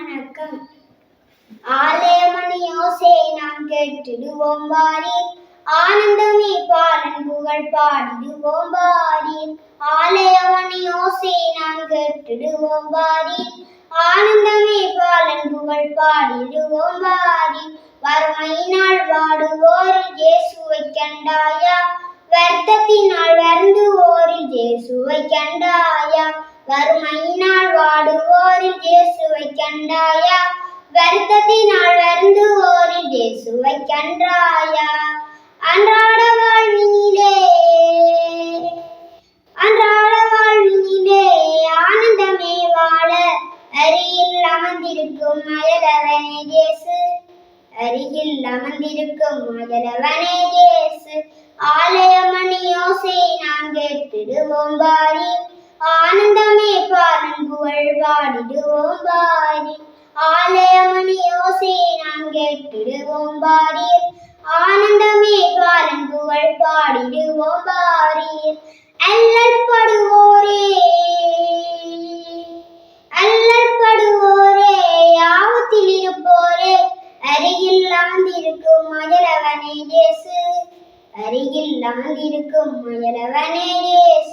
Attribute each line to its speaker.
Speaker 1: வணக்கம். ஆலயமணி யோசே நாம் கேட்டிடுவோம் வாரி. ஆனந்தமே பாலன் புகழ் பாடிடுவோம் வாரி. ஆலயமணி யோசே நாம் கேட்டிடுவோம் வாரி. ஆனந்தமே பாலன் புகழ் பாடிடுவோம் வாரி. வறுமையினால் வாடுவோர் இயேசுவை கண்டாயா? வருத்தத்தினால் வருந்துவோரில் இயேசுவை கண்டாயா? வறுமையினால் வாடுவோரில் இயேசு கண்டாயா? வருத்தத்தினால் வருந்துவோரில் இயேசுவை கண்டாயா அன்றாட வாழ்வினிலே அன்றாட வாழ்வினிலே ஆனந்தமே வாழ அருகில் அமர்ந்திருக்கும் அயலவனே இயேசு அருகில் அமர்ந்திருக்கும் அயலவனே இயேசு ஆலயமணி யோசை நாம் கேட்டிடுவோம் பாரி. ஆனந்தமே பாருங்குவள் வாடிடுவோம் கேட்டிடுவோம் பாரி ஆனந்தமே பாலன் புகழ் பாடிடுவோம் பாரி அல்லற்படுவோரே. அல்லற்படுவோரே யாவத்தில் இருப்போரே. அருகில் ஆந்திருக்கும் மகளவனே இயேசு. அருகில் ஆந்திருக்கும் மகளவனே இயேசு.